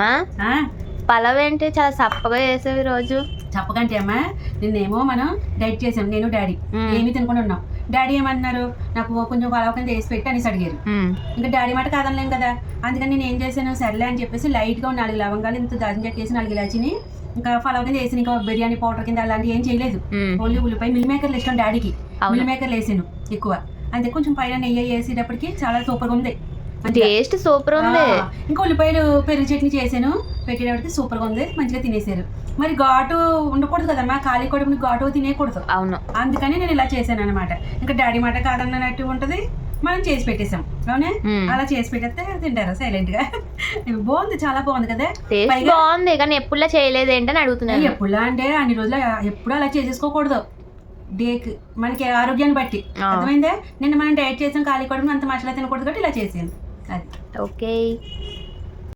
మా పలావ్ ఏంటి చాలా సప్పగా చేసావు రోజు చెప్పకంటే అమ్మా నిన్నేమో మనం డైట్ చేసాం నేను డాడీ. ఏమీ తినకుండా ఉన్నాం. డాడీ ఏమన్నారు? నాకు కొంచెం పలావ్ కింద వేసి పెట్టి అనేసి అడిగారు. ఇంకా డాడీ మాట కాదనలేం కదా. అందుకని నేను ఏం చేశాను? సర్లే అని చెప్పేసి లైట్గా నాలుగు లవంగాలు ఇంత దాచిన చెక్క వేసి నాలుగు ఇలాచిని ఇంకా పలావ్ కింద వేసిన. ఇంకా బిర్యానీ పౌడర్ కింద అలాంటివి ఏం చేయలేదు. ఓన్లీ ఉల్లిపాయ మిల్ మేకర్లు ఇష్టం డాడీకి. మిల్ మేకర్లు వేసాను ఎక్కువ. అంతే కొంచెం పైన నెయ్యి వేసేటప్పటికి చాలా సూపర్గా ఉంది. టేస్ట్ సూపర్ ఉంది. ఇంకా ఉల్లిపాయలు పెరుగు చట్నీ చేశాను. పెట్టేటప్పటికి సూపర్గా ఉంది. మంచిగా తినేసారు మరి ఘాటు ఉండకూడదు కదమ్మా ఖాళీ కడుపుని ఘాటు తినేయకూడదు. అవును. అందుకని నేను ఇలా చేశాను అనమాట ఇంకా డాడీ మాట కాదన్నట్టు ఉంటుంది. మనం చేసి పెట్టేసాం అవునే. అలా చేసి పెట్టేస్తే తింటారు సైలెంట్గా బాగుంది. చాలా బాగుంది కదా. బాగుంది. కానీ ఎప్పుడులా చేయలేదు ఏంటని అడుగుతున్నాను ఎప్పుడులా అంటే అన్ని రోజులు ఎప్పుడు అలా చేసేసుకోకూడదు. డేక్ మనకి ఆరోగ్యాన్ని బట్టి. అర్థమైందా? నిన్న మనం డైట్ చేసాం ఖాళీ కడుపుని అంత మసాలా తినకూడదు కాబట్టి ఇలా చేసాను. Kan? Okay.